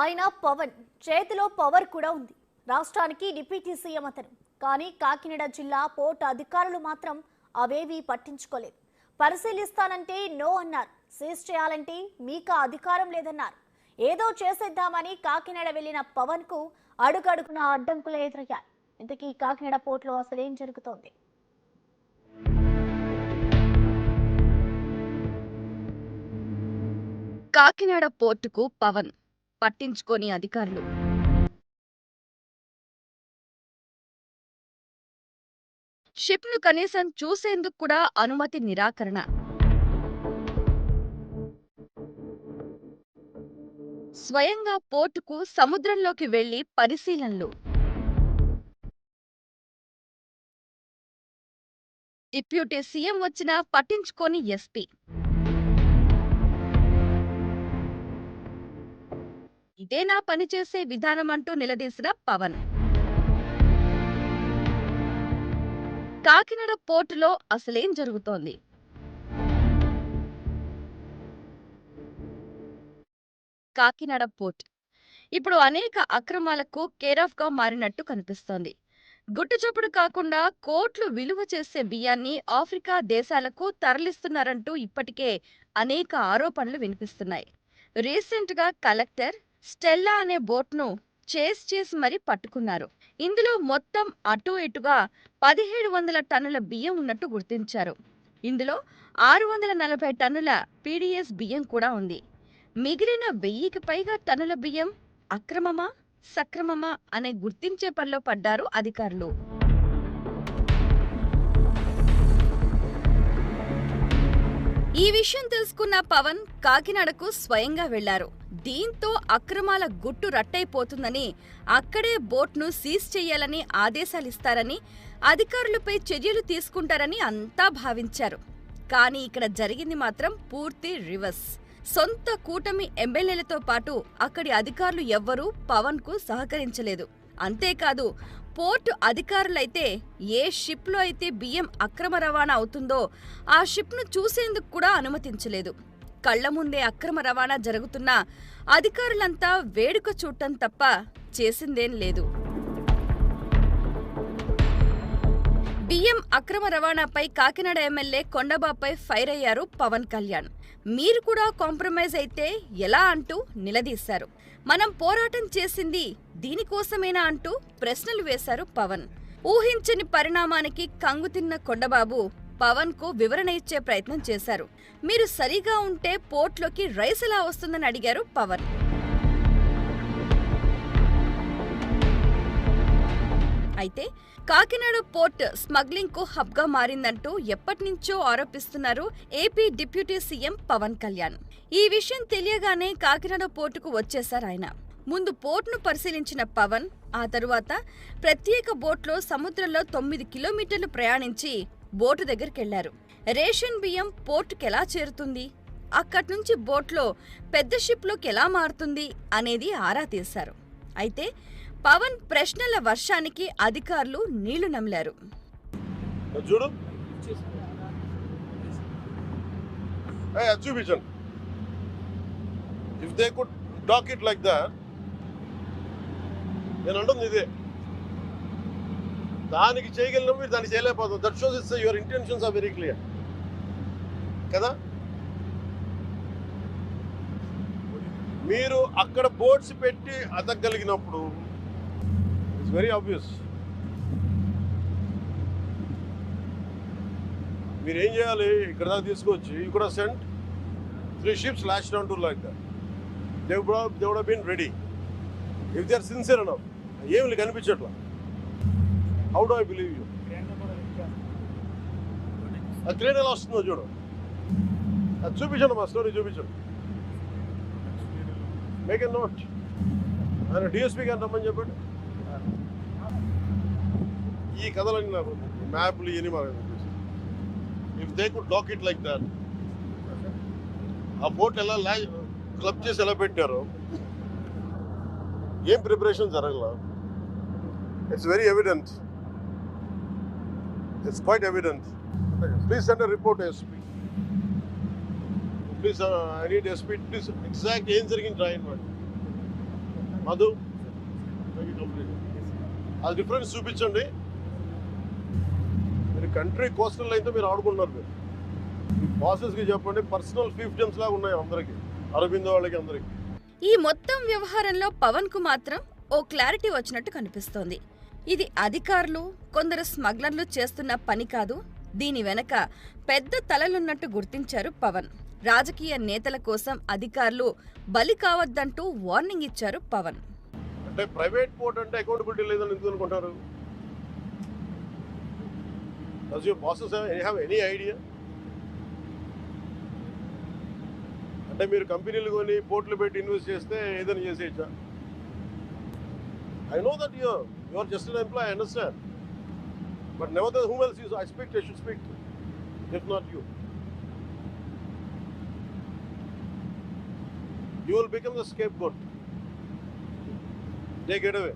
ఆయన పవన్ చేతిలో పవర్ కూడా ఉంది. రాష్ట్రానికి డిప్యూటీ సీఎం అతను. కానీ కాకినాడ జిల్లా పోర్ట్ అధికారులు మాత్రం అవేవీ పట్టించుకోలేదు. పరిశీలిస్తానంటే నో అన్నారు. సీజ్ చేయాలంటే మీకు అధికారం లేదన్నారు. ఏదో చేసేద్దామని కాకినాడ వెళ్ళిన పవన్కు అడుగడుగున అడ్డంకులు ఎదురయ్యాయి. ఇంతకీ కాకినాడ పోర్టులో అసలు ఏం జరుగుతోంది? కాకినాడ పోర్టుకు పవన్ పట్టించుకోని అధికారులు. షిప్ను కనీసం చూసేందుకు కూడా అనుమతి నిరాకరణ. స్వయంగా పోర్టుకు సముద్రంలోకి వెళ్ళి పరిశీలనలు. డిప్యూటీ సీఎం వచ్చినా పట్టించుకోని ఎస్పీ. ఇదేనా పనిచేసే విధానం అంటూ నిలదీసిన పవన్. కాకినాడ పోర్టులో అసలేం జరుగుతోంది? కాకినాడ పోర్ట్. ఇప్పుడు అనేక అక్రమాలకు కేరాఫ్గా మారినట్టు కనిపిస్తోంది. గుట్టుచప్పుడు కాకుండా కోట్లు విలువ చేసే బియ్యాన్ని ఆఫ్రికా దేశాలకు తరలిస్తున్నారంటూ ఇప్పటికే అనేక ఆరోపణలు వినిపిస్తున్నాయి. రీసెంట్గా కలెక్టర్ స్టెల్లా అనే బోట్ను చేస్ చేసి మరీ పట్టుకున్నారు. ఇందులో మొత్తం అటు ఇటుగా పదిహేడు వందల టన్నుల బియ్యం ఉన్నట్టు గుర్తించారు. ఇందులో ఆరు వందల నలభై టన్నుల పీడిఎస్ బియ్యం కూడా ఉంది. మిగిలిన వెయ్యికి పైగా టన్నుల బియ్యం అక్రమమా సక్రమమా అనే గుర్తించే పనిలో పడ్డారు అధికారులు. ఈ విషయం తెలుసుకున్న పవన్ కాకినాడకు స్వయంగా వెళ్ళారు. దీంతో అక్రమాల గుట్టు రట్టయిపోతుందని అక్కడే బోట్ను సీజ్ చేయాలని ఆదేశాలిస్తారని అధికారులపై చర్యలు తీసుకుంటారని అంతా భావించారు. కానీ ఇక్కడ జరిగింది మాత్రం పూర్తి రివర్స్. సొంత కూటమి ఎమ్మెల్యేలతో పాటు అక్కడి అధికారులు ఎవ్వరూ పవన్కు సహకరించలేదు. అంతేకాదు పోర్టు అధికారులైతే ఏ షిప్లో అయితే బియ్యం అక్రమ రవాణా అవుతుందో ఆ షిప్ను చూసేందుకు కూడా అనుమతించలేదు. కళ్ళ ముందే అక్రమ రవాణా జరుగుతున్నా అధికారులంతా వేడుక చూడటం తప్ప చేసిందేం లేదు. బియ్యం అక్రమ రవాణాపై కాకినాడ ఎమ్మెల్యే కొండబాపై ఫైర్ అయ్యారు పవన్ కళ్యాణ్. మీరు కూడా కాంప్రమైజ్ అయితే ఎలా అంటూ నిలదీశారు. మనం పోరాటం చేసింది దీనికోసమేనా అంటూ ప్రశ్నలు వేశారు పవన్. ఊహించని పరిణామానికి కంగుతిన్న కొండబాబు పవన్కు వివరణ ఇచ్చే ప్రయత్నం చేశారు. మీరు సరిగా ఉంటే పోర్ట్లోకి రైస్ ఎలా వస్తుందని అడిగారు పవన్. అయితే కాకినాడ పోర్ట్ స్మగ్లింగ్కు హబ్గా మారిందంటూ ఎప్పటినుంచో ఆరోపిస్తున్నారు AP deputy CM Pawan Kalyan. ఈ విషయం తెలియగానే కాకినాడ పోర్టుకు వచ్చేశారు ఆయన. ముందు పోర్టును పరిశీలించిన పవన్ ఆ తరువాత ప్రత్యేక బోట్లో సముద్రంలో తొమ్మిది కిలోమీటర్లు ప్రయాణించి బోటు దగ్గరికెళ్ళారు. రేషన్ బియ్యం పోర్టుకెలా చేరుతుంది? అక్కడి నుంచి బోట్లో పెద్ద షిప్లోకి ఎలా మారుతుంది? అనేది ఆరా తీశారు. అయితే పవన్ ప్రశ్నల వర్షానికి అధికారులు నీళ్ళు నమిలారు. చూడు. చూపించండి. If they could dock it like that నేను అంటుంది ఇదే. దానికి చేయగలిగిన మీరు దానికి చేయలేకపోతాం that shows it's your intentions are very clear కదా? మీరు అక్కడ బోర్డ్స్ పెట్టి అతగలిగినప్పుడు ఇట్స్ వెరీ ఆబ్వియస్ మీరు ఏం చేయాలి? ఇక్కడ దాకా తీసుకొచ్చి ఇక్కడ కూడా sent three ships last down to like that they they been ready if they are sincere enough ఏమి కనిపించట్లా. How do I believe you ఆ క్రేన్ ఎలా వస్తుందో చూడు. అది చూపించండి మా స్టోరీ చూపించండి. మేక్ ఎ నోట్ ఆయన డిఎస్పీ గారిని రమ్మని చెప్పాడు. ఈ కథలన్నీ నాకు మ్యాప్లు ఇవన్నీ మాకు if they could dock it like that ఆ బోట్ ఎలా లా క్లబ్ చేసి ఎలా పెట్టారు ఏం ప్రిపరేషన్ జరగల? It's very evident it's quite evident please send report SP please I need SP please exact ఏం జరిగింది రాయండి మధు? అది డిఫరెన్స్ చూపించండి. మీరు కంట్రీ కోస్టల్ అయితే మీరు ఆడుకుంటున్నారు మీరు. ఈ బాసెస్కి చెప్పండి పర్సనల్ ఫీఫ్టమ్స్ లాగా ఉన్నాయి అందరికి. అరవింద వాళ్ళకి అందరికి. ఈ మొత్తం వ్యవహారంలో పవన్కు మాత్రం ఓ క్లారిటీ వచ్చినట్టు కనిపిస్తోంది. ఇది అధికారులు కొందరు స్మగ్లర్లు చేస్తున్న పని కాదు దీని వెనక పెద్ద తలలున్నట్టు గుర్తించారు పవన్. రాజకీయ నేతల కోసం అధికారులు బలి కావద్దంటూ వార్నింగ్ ఇచ్చారు పవన్. అంటే ప్రైవేట్ పోర్ట్ అంటే అకౌంటబిలిటీ లేదని ఎందుకు అనుకుంటారు? Does your bosses have any idea అంటే మీరు కంపెనీలు కొని పోర్ట్లు పెట్టి ఇన్వెస్ట్ చేస్తే ఏదైనా చేసేయచ్చా? I know that Your your just an employ understand but never the whom else use I speak I should speak if not you you will become the scapegoat they get away.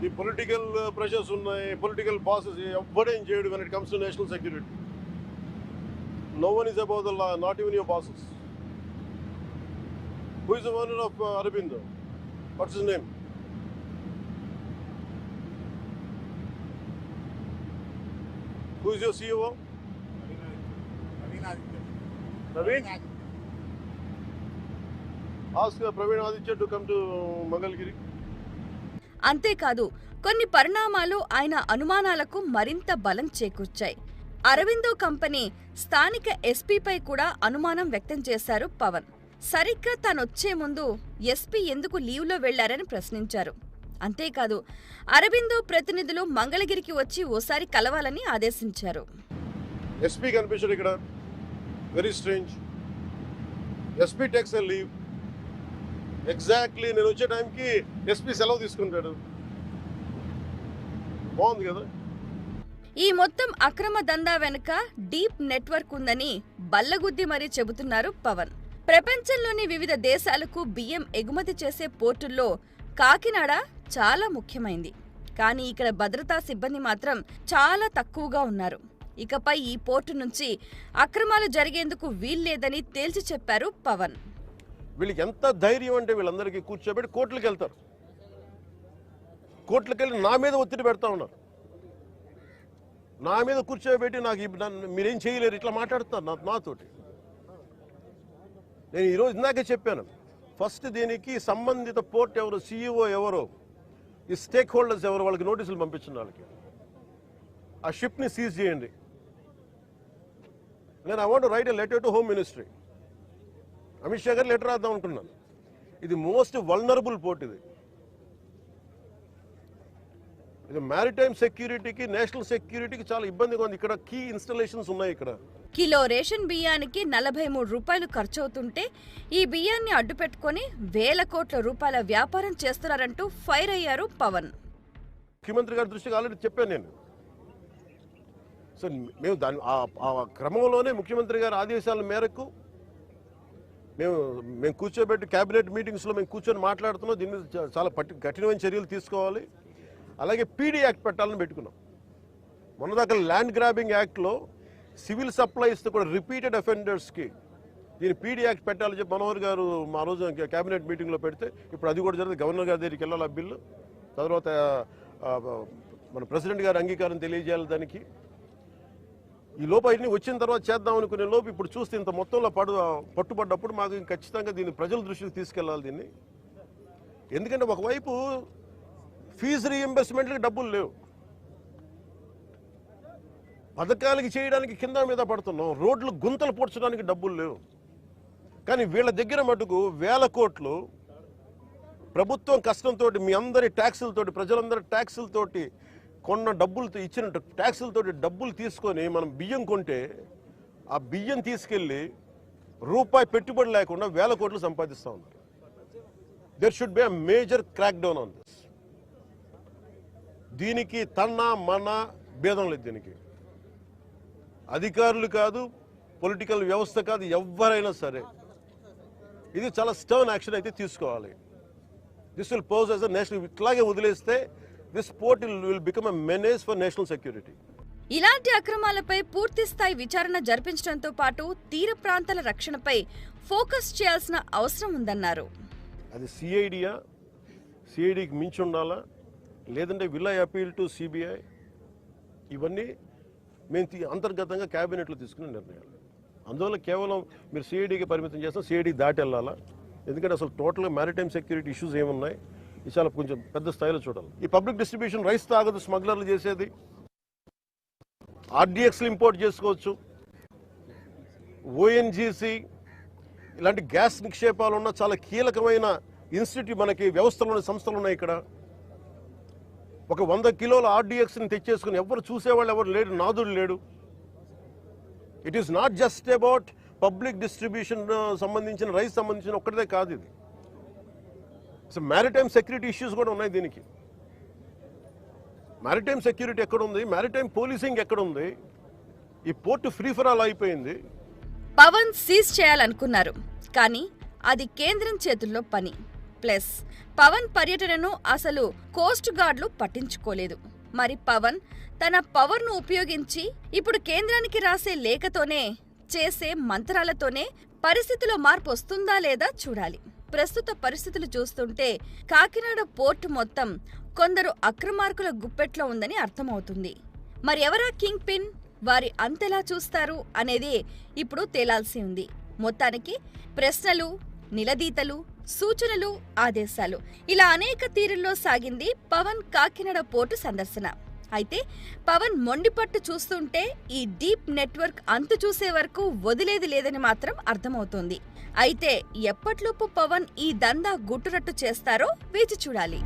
The political uh, pressures ఉన్నాయి political bosses ఎవ్వడేం చేయడు when it comes to national security. No one is above the law, not even your bosses. Who is the owner of uh, Arabindo? What's his name? Who is your CEO? Praveen? Ask Praveen Aditya to come to Mangalgiri. అంతేకాదు కొన్ని పరిణామాలు ఆయన అనుమానాలకు మరింత బలం చేకూర్చాయి Aurobindo company స్థానిక ఎస్పీపై కూడా అనుమానం వ్యక్తం చేశారు పవన్ సరిగ్గా తానొచ్చే ముందు ఎస్పీ ఎందుకు లీవ్లో వెళ్ళారని ప్రశ్నించారు. అంతేకాదు అరవిందో ప్రతినిధులు మంగళగిరికి వచ్చి ఓసారి కలవాలని ఆదేశించారు. ఎస్పీ కనిపించాడు ఇక్కడ very strange SP takes leave exactly నేను వచ్చే టైంకి ఎస్పీ సెలవు తీసుకుంటాడు. బాగుంది కదా? ఈ మొత్తం అక్రమ దందా వెనుక డీప్ నెట్వర్క్ ఉందని బల్లగుద్ది మరీ చెబుతున్నారు పవన్. ప్రపంచంలోని వివిధ దేశాలకు బియ్యం ఎగుమతి చేసే పోర్టుల్లో కాకినాడ చాలా ముఖ్యమైంది. కానీ ఇక్కడ భద్రతా సిబ్బంది మాత్రం చాలా తక్కువగా ఉన్నారు. ఇకపై ఈ పోర్టు నుంచి అక్రమాలు జరిగేందుకు వీల్లేదని తేల్చి చెప్పారు పవన్. వీళ్ళకి ఎంత ధైర్యం అంటే వీళ్ళందరికీ కూర్చోబెట్టి కోర్టులకు వెళ్తారు. కోర్టులకు వెళ్ళి నా మీద ఒత్తిడి పెడతా ఉన్నారు. నా మీద కూర్చోబెట్టి నాకు మీరేం చేయలేరు ఇట్లా మాట్లాడుతున్నారు నాతోటి. నేను ఈరోజు ఇందాకే చెప్పాను. ఫస్ట్ దీనికి సంబంధిత పోర్ట్ ఎవరు సీఈఓ ఎవరో ఈ స్టేక్ హోల్డర్స్ ఎవరు వాళ్ళకి నోటీసులు పంపించిన వాళ్ళకి. ఆ షిప్ని సీజ్ చేయండి. నేను I want write a letter to home ministry Amit Shah గారు లెటర్ రాద్దాం అనుకున్నాను. ఇది మోస్ట్ వల్నరబుల్ పోర్ట్ ఇది. ఇది మ్యారిటైమ్ సెక్యూరిటీకి నేషనల్ సెక్యూరిటీకి చాలా ఇబ్బందిగా ఉంది. ఇక్కడ కీ ఇన్స్టలేషన్స్ ఉన్నాయి ఇక్కడ. కిలో రేషన్ బియ్యానికి నలభై మూడు రూపాయలు ఖర్చవుతుంటే ఈ బియ్యాన్ని అడ్డుపెట్టుకొని వేల కోట్ల రూపాయల వ్యాపారం చేస్తున్నారంటూ ఫైర్ అయ్యారు పవన్. ముఖ్యమంత్రి గారి దృష్టికి ఆల్రెడీ చెప్పాను నేను. సో మేము దాని ఆ- క్రమంలోనే ముఖ్యమంత్రి గారి ఆదేశాల మేరకు మేము మేము కూర్చోబెట్టి క్యాబినెట్ మీటింగ్స్లో మేము కూర్చొని మాట్లాడుతున్నాం. దీని మీద చాలా పట్టి కఠినమైన చర్యలు తీసుకోవాలి. అలాగే పీడీ యాక్ట్ పెట్టాలని పెట్టుకున్నాం. మొన్నదాకా ల్యాండ్ గ్రాబింగ్ యాక్ట్లో సివిల్ సప్లైస్తో కూడా రిపీటెడ్ అఫెండర్స్కి దీని పీడీ యాక్ట్ పెట్టాలని చెప్పి మనోహర్ గారు మా రోజు క్యాబినెట్ మీటింగ్లో పెడితే ఇప్పుడు అది కూడా జరిగింది. గవర్నర్ గారి దగ్గరికి వెళ్ళాలి ఆ బిల్లు. తర్వాత మన ప్రెసిడెంట్ గారి అంగీకారం తెలియజేయాలి దానికి. ఈ లోపు అవన్నీ వచ్చిన తర్వాత చేద్దాం అనుకునే లోపు ఇప్పుడు చూస్తే ఇంత మొత్తంలో పడు పట్టుబడ్డప్పుడు మాకు ఖచ్చితంగా దీన్ని ప్రజల దృష్టికి తీసుకెళ్ళాలి దీన్ని. ఎందుకంటే ఒకవైపు ఫీజు రీఎంబర్స్మెంట్కి డబ్బులు లేవు. పథకాలకి చేయడానికి కింద మీద పడుతున్నాం రోడ్లు గుంతలు పూడ్చడానికి డబ్బులు లేవు. కానీ వీళ్ళ దగ్గర మటుకు వేల కోట్లు ప్రభుత్వం కష్టంతో మీ అందరి ట్యాక్సులతోటి ప్రజలందరి ట్యాక్సులతోటి కొన్న డబ్బులు ఇచ్చిన ట్యాక్సులతోటి డబ్బులు తీసుకొని మనం బియ్యం కొంటే ఆ బియ్యం తీసుకెళ్ళి రూపాయి పెట్టుబడి లేకుండా వేల కోట్లు సంపాదిస్తూ ఉన్నారు. There should be a major crackdown on this దీనికి తన్న మన భేదం లేదు దీనికి. అధికారులు కాదు పొలిటికల్ వ్యవస్థ కాదు ఎవరైనా సరే. ఇది చాలా స్టర్న్ యాక్షన్ అయితే తీసుకోవాలి. This will pose as a national ఇట్లాగే వదిలేస్తే this port will become a menace for national security ఇలాంటి అక్రమాలపై పూర్తి స్థాయి విచారణ జరిపించడంతో పాటు తీర ప్రాంతాల రక్షణపై ఫోకస్ చేయాల్సిన అవసరం ఉందన్నారు. అది సిఐడియా సిఐడికి మించి ఉండాలా? లేదంటే will I appeal to CBI ఇవన్నీ మేము తీ- అంతర్గతంగా క్యాబినెట్లో తీసుకునే నిర్ణయాలు. అందువల్ల కేవలం మీరు సిఐడికి పరిమితం చేస్తాం సిఐడి దాటి వెళ్ళాలా ఎందుకంటే అసలు టోటల్గా మ్యారిటైమ్ సెక్యూరిటీ ఇష్యూస్ ఏమున్నాయి? ఇది చాలా కొంచెం పెద్ద స్థాయిలో చూడాలి. ఈ పబ్లిక్ డిస్ట్రిబ్యూషన్ రైస్ తాగదు స్మగ్లర్లు చేసేది. ఆర్డిఎక్స్లు ఇంపోర్ట్ చేసుకోవచ్చు. ఓఎన్జీసీ ఇలాంటి గ్యాస్ నిక్షేపాలు ఉన్న చాలా కీలకమైన ఇన్స్టిట్యూట్ మనకి వ్యవస్థలు సంస్థలు ఉన్నాయి ఇక్కడ. ఒక వంద కిలోల ఆర్డిఎక్స్ని తెచ్చేసుకుని ఎవరు చూసేవాళ్ళు ఎవరు లేడు నాదుడు లేడు. It is not just about public distribution సంబంధించిన రైస్ సంబంధించిన ఒక్కటే కాదు ఇది. సో మ్యారిటైమ్ సెక్యూరిటీ ఇష్యూస్ కూడా ఉన్నాయి దీనికి. మ్యారిటైమ్ సెక్యూరిటీ ఎక్కడ ఉంది మ్యారిటైమ్ పోలీసింగ్ ఎక్కడ ఉంది ఈ పోర్టు ఫ్రీ ఫర్ ఆల్ అయిపోయింది. పవన్ సీజ్ చేయాలనుకున్నారు కానీ అది కేంద్రం చేతుల్లో పని. ప్లస్ పవన్ పర్యటనను అసలు కోస్ట్ గార్డ్లు పట్టించుకోలేదు. మరి పవన్ తన పవర్ను ఉపయోగించి ఇప్పుడు కేంద్రానికి రాసే లేఖతోనే చేసే మంత్రాలతోనే పరిస్థితిలో మార్పు వస్తుందా లేదా చూడాలి. ప్రస్తుత పరిస్థితులు చూస్తుంటే కాకినాడ పోర్టు మొత్తం కొందరు అక్రమార్కుల గుప్పెట్లో ఉందని అర్థమవుతుంది. మరి ఎవరా కింగ్ పిన్? వారి అంతెలా చూస్తారు అనేది ఇప్పుడు తేలాల్సి ఉంది. మొత్తానికి ప్రశ్నలు నిలదీతలు సూచనలు ఆదేశాలు. ఇలా అనేక తీరుల్లో సాగింది పవన్ కాకినాడ పోర్టు సందర్శన. అయితే పవన్ మొండిపట్టు చూస్తుంటే ఈ డీప్ నెట్వర్క్ అంతు చూసే వరకు వదిలేది లేదని మాత్రం అర్థమవుతోంది. అయితే ఎప్పట్లోపు పవన్ ఈ దందా గుట్టురట్టు చేస్తారో వేచి చూడాలి.